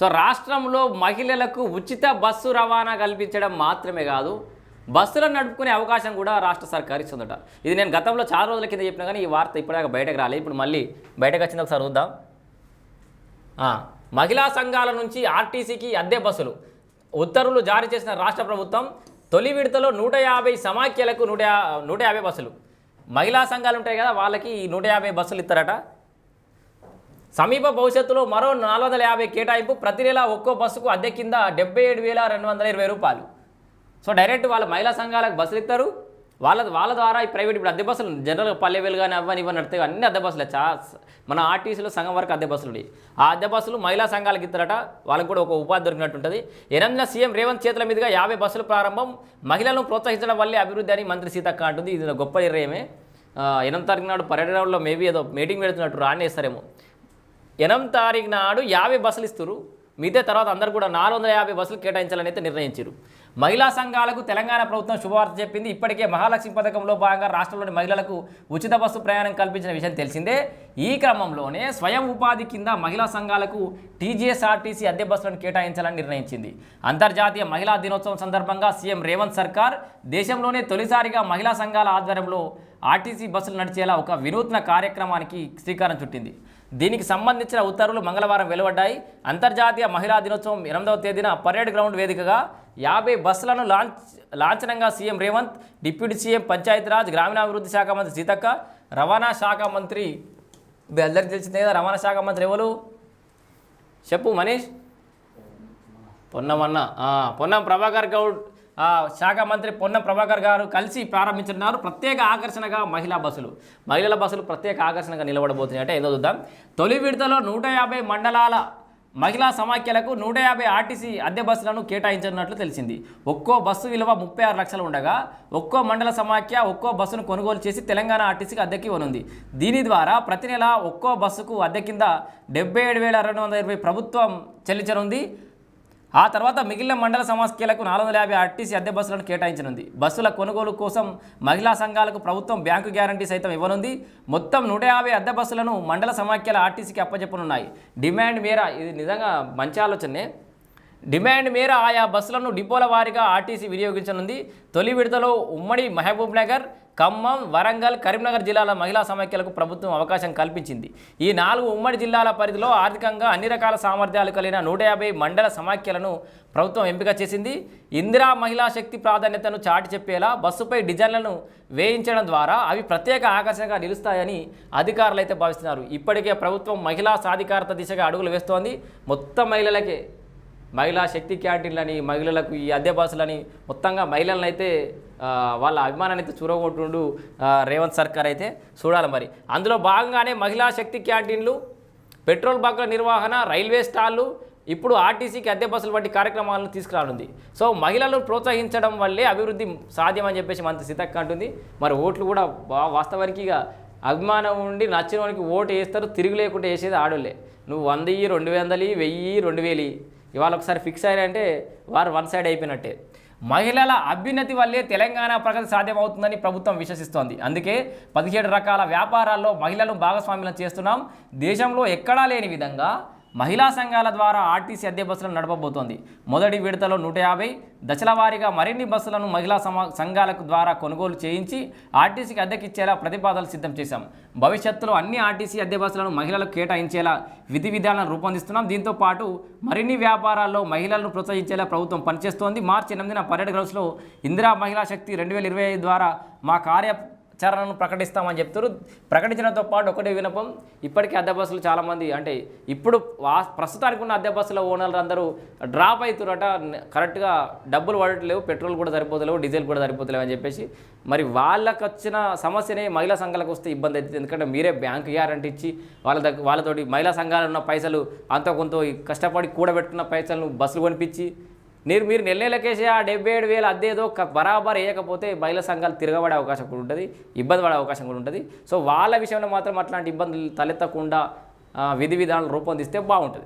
So రాష్ట్రంలో మహిళలకు ఉచిత బస్సు రవాణా కల్పించడం మాత్రమే కాదు బస్సులను నడుపుకునే అవకాశం కూడా రాష్ట్ర సర్కార్ ఇస్తుందట. ఇది నేను గతంలో చాలా రోజుల కింద చెప్పినా కానీ ఈ వార్త ఇప్పటిదాకా బయటకు రాలేదు ఇప్పుడు మళ్ళీ బయటకు వచ్చింది ఒకసారి చూద్దాం. మహిళా సంఘాల నుంచి ఆర్టీసీకి అద్దె బస్సులు. ఉత్తర్వులు జారీ చేసిన రాష్ట్ర ప్రభుత్వం తొలి విడతలో నూట యాభై సమాఖ్యలకు నూట యా- నూట యాభై బస్సులు. మహిళా సంఘాలు ఉంటాయి కదా వాళ్ళకి ఈ నూట యాభై బస్సులు ఇస్తారట. సమీప భవిష్యత్తులో మరో నాలుగు వందల యాభై కేటాయింపు ప్రతి నెల ఒక్కో బస్సుకు అద్దె కింద డెబ్బై ఏడు వేల రెండు వందల ఇరవై రూపాయలు. సో డైరెక్ట్ వాళ్ళ మహిళా సంఘాలకు బస్సులు ఇస్తారు. వాళ్ళ వాళ్ళ ద్వారా ఈ ప్రైవేట్ ఇప్పుడు అద్దె బస్సులు జనరల్ పల్లెవేలు కానీ అవ్వని ఇవ్వని నడితే అన్ని అద్దె బస్సులే. చా మన ఆర్టీసీలో సంఘం వరకు అద్దె బస్సులు ఉన్నాయి. ఆ అద్దె బస్సులు మహిళా సంఘాలకు ఇస్తారట. వాళ్ళకి కూడా ఒక ఉపాధి దొరికినట్టు ఉంటుంది ఎనిమిదిన సీఎం రేవంత్ చేతుల మీదుగా యాభై బస్సులు ప్రారంభం. మహిళలను ప్రోత్సహించడం వల్లే అభివృద్ధి అని మంత్రి సీతక్క అంటుంది. ఇది గొప్ప నిర్ణయమే. ఎనిమిది తారీఖు నాడు పర్యటనలో మేబీ ఏదో మీటింగ్ పెడుతున్నట్టు రానేస్తారేమో. ఎనిమిది తారీఖు నాడు యాభై బస్సులు ఇస్తారు మిగతా తర్వాత అందరు కూడా నాలుగు వందల యాభై బస్సులు కేటాయించాలని అయితే నిర్ణయించారు మహిళా సంఘాలకు తెలంగాణ ప్రభుత్వం శుభవార్త చెప్పింది. ఇప్పటికే మహాలక్ష్మి పథకంలో భాగంగా రాష్ట్రంలోని మహిళలకు ఉచిత బస్సు ప్రయాణం కల్పించిన విషయం తెలిసిందే. ఈ క్రమంలోనే స్వయం ఉపాధి కింద మహిళా సంఘాలకు టీజీఎస్ఆర్టీసీ అద్దె బస్సులను కేటాయించాలని నిర్ణయించింది. అంతర్జాతీయ మహిళా దినోత్సవం సందర్భంగా సీఎం రేవంత్ సర్కార్ దేశంలోనే తొలిసారిగా మహిళా సంఘాల ఆధ్వర్యంలో ఆర్టీసీ బస్సులు నడిచేలా ఒక వినూత్న కార్యక్రమానికి శ్రీకారం చుట్టింది. దీనికి సంబంధించిన ఉత్తర్వులు మంగళవారం వెలువడ్డాయి. అంతర్జాతీయ మహిళా దినోత్సవం ఎనిమిదవ తేదీన పరేడ్ గ్రౌండ్ వేదికగా యాభై బస్సులను లాంచ్ లాంఛనంగా CM Revanth deputy CM Panchayati Raj గ్రామీణాభివృద్ధి శాఖ మంత్రి సీతక్క రవాణా శాఖ మంత్రి అందరికీ తెలిసిందే కదా రవాణా శాఖ మంత్రి ఎవరు? చెప్పు మనీష్. పొన్నమన్న. పొన్నం ప్రభాకర్ గౌడ్. శాఖ మంత్రి పొన్నం ప్రభాకర్ గారు కలిసి ప్రారంభించున్నారు ప్రత్యేక ఆకర్షణగా మహిళా బస్సులు. మహిళల బస్సులు ప్రత్యేక ఆకర్షణగా నిలబడబోతున్నాయి. అంటే ఏదో చూద్దాం. తొలి విడతలో నూట యాభై మండలాల మహిళా సమాఖ్యలకు నూట యాభై ఆర్టీసీ అద్దె బస్సులను కేటాయించనున్నట్లు తెలిసింది. ఒక్కో బస్సు విలువ ముప్పై ఆరు లక్షలు ఉండగా ఒక్కో మండల సమాఖ్య ఒక్కో బస్సును కొనుగోలు చేసి తెలంగాణ ఆర్టీసీకి అద్దెకి ఇవ్వనుంది. దీని ద్వారా ప్రతి నెల ఒక్కో బస్సుకు అద్దె కింద డెబ్బై ఏడు వేల రెండు వందల ఇరవై ప్రభుత్వం చెల్లించనుంది. ఆ తర్వాత మిగిలిన మండల సమాఖ్యలకు నాలుగు వందల యాభై ఆర్టీసీ అద్దె బస్సులను కేటాయించనుంది. బస్సుల కొనుగోలు కోసం మహిళా సంఘాలకు ప్రభుత్వం బ్యాంకు గ్యారంటీ సైతం ఇవ్వనుంది. మొత్తం నూట యాభై అద్దె బస్సులను మండల సమాఖ్యల ఆర్టీసీకి అప్పచెప్పనున్నాయి డిమాండ్ మేర ఇది నిజంగా మంచి ఆలోచనే. డిమాండ్ మేర ఆయా బస్సులను డిపోల వారీగా ఆర్టీసీ వినియోగించనుంది. తొలి విడతలో ఉమ్మడి మహబూబ్ నగర్ ఖమ్మం వరంగల్ కరీంనగర్ జిల్లాల మహిళా సమాఖ్యలకు ప్రభుత్వం అవకాశం కల్పించింది. ఈ నాలుగు ఉమ్మడి జిల్లాల పరిధిలో ఆర్థికంగా అన్ని రకాల సామర్థ్యాలు కలిగిన నూట యాభై మండల సమాఖ్యలను ప్రభుత్వం ఎంపిక చేసింది. ఇందిరా మహిళా శక్తి ప్రాధాన్యతను చాటి చెప్పేలా బస్సుపై డిజైన్లను వేయించడం ద్వారా అవి ప్రత్యేక ఆకర్షణగా నిలుస్తాయని అధికారులు అయితే భావిస్తున్నారు. ఇప్పటికే ప్రభుత్వం మహిళా సాధికారత దిశగా అడుగులు వేస్తోంది. మొత్తం మహిళలకే మహిళా శక్తి క్యాంటీన్లని మహిళలకు ఈ అద్దె బస్సులని మొత్తంగా మహిళలను అయితే వాళ్ళ అభిమానాన్ని అయితే చూరగొట్టుండు రేవంత్ సర్కార్ అయితే చూడాలి మరి. అందులో భాగంగానే మహిళా శక్తి క్యాంటీన్లు పెట్రోల్ బంకుల నిర్వహణ రైల్వే స్టాళ్ళు ఇప్పుడు ఆర్టీసీకి అద్దె బస్సులు వంటి కార్యక్రమాలను తీసుకురానుంది. సో మహిళలను ప్రోత్సహించడం వల్లే అభివృద్ధి సాధ్యమని చెప్పేసి మంత్రి సీతక్క అంటుంది. మరి ఓట్లు కూడా వాస్తవానికి ఇక అభిమానం ఉండి నచ్చిన వానికి ఓటు వేస్తారు తిరిగి లేకుండా వేసేది ఆడోళ్ళే. నువ్వు వంద రెండు వందలు వెయ్యి రెండు వేలు. ఇవాళ ఒకసారి ఫిక్స్ అయ్యారంటే వారు వన్ సైడ్ అయిపోయినట్టే. మహిళల అభ్యున్నతి వల్లే తెలంగాణ ప్రగతి సాధ్యమవుతుందని ప్రభుత్వం విశ్వసిస్తోంది. అందుకే పదిహేడు రకాల వ్యాపారాల్లో మహిళలు భాగస్వామ్యం చేస్తున్నాం. దేశంలో ఎక్కడా లేని విధంగా మహిళా సంఘాల ద్వారా ఆర్టీసీ అద్దె బస్సులను నడపబోతోంది. మొదటి విడతలో నూట యాభై దశల వారీగా మరిన్ని బస్సులను మహిళా సమా సంఘాలకు ద్వారా కొనుగోలు చేయించి ఆర్టీసీకి అద్దెకిచ్చేలా ప్రతిపాదనలు సిద్ధం చేశాం. భవిష్యత్తులో అన్ని ఆర్టీసీ అద్దె బస్సులను మహిళలకు కేటాయించేలా విధి విధానాలను రూపొందిస్తున్నాం. దీంతో పాటు మరిన్ని వ్యాపారాల్లో మహిళలను ప్రోత్సహించేలా ప్రభుత్వం పనిచేస్తోంది. మార్చి ఎనిమిదిన పర్యటక గ్రౌండ్స్లో ఇందిరా మహిళా శక్తి రెండు వేల ఇరవై ఐదు ద్వారా మా కార్య చరణను ప్రకటిస్తామని చెప్తారు ప్రకటించడంతో పాటు ఒకటే వినపం ఇప్పటికే అద్దె బస్సులు చాలామంది అంటే ఇప్పుడు వా ప్రస్తుతానికి ఉన్న అద్దె బస్సుల ఓనర్లు అందరూ డ్రాప్ అవుతురట కరెక్ట్గా డబ్బులు పడట్లేవు పెట్రోల్ కూడా సరిపోతలేవు డీజిల్ కూడా సరిపోతలేవు అని చెప్పేసి. మరి వాళ్ళకు వచ్చిన సమస్యనే మహిళా సంఘాలకు వస్తే ఇబ్బంది అవుతుంది. ఎందుకంటే మీరే బ్యాంక్ గ్యారంటీ ఇచ్చి వాళ్ళ దగ్గర వాళ్ళతోటి మహిళా సంఘాలు ఉన్న పైసలు అంత కొంత కష్టపడి కూడబెట్టుకున్న పైసలను బస్సులు కొనిపించి మీరు మీరు నెల నెలకేసి ఆ డెబ్బై ఏడు వేలు అద్దేదో బరాబర్ వేయకపోతే మహిళా సంఘాలు తిరగబడే అవకాశం కూడా ఉంటుంది ఇబ్బంది పడే అవకాశం కూడా ఉంటుంది. సో వాళ్ళ విషయంలో మాత్రం అట్లాంటి ఇబ్బందులు తలెత్తకుండా విధి విధానాలు రూపొందిస్తే బాగుంటుంది.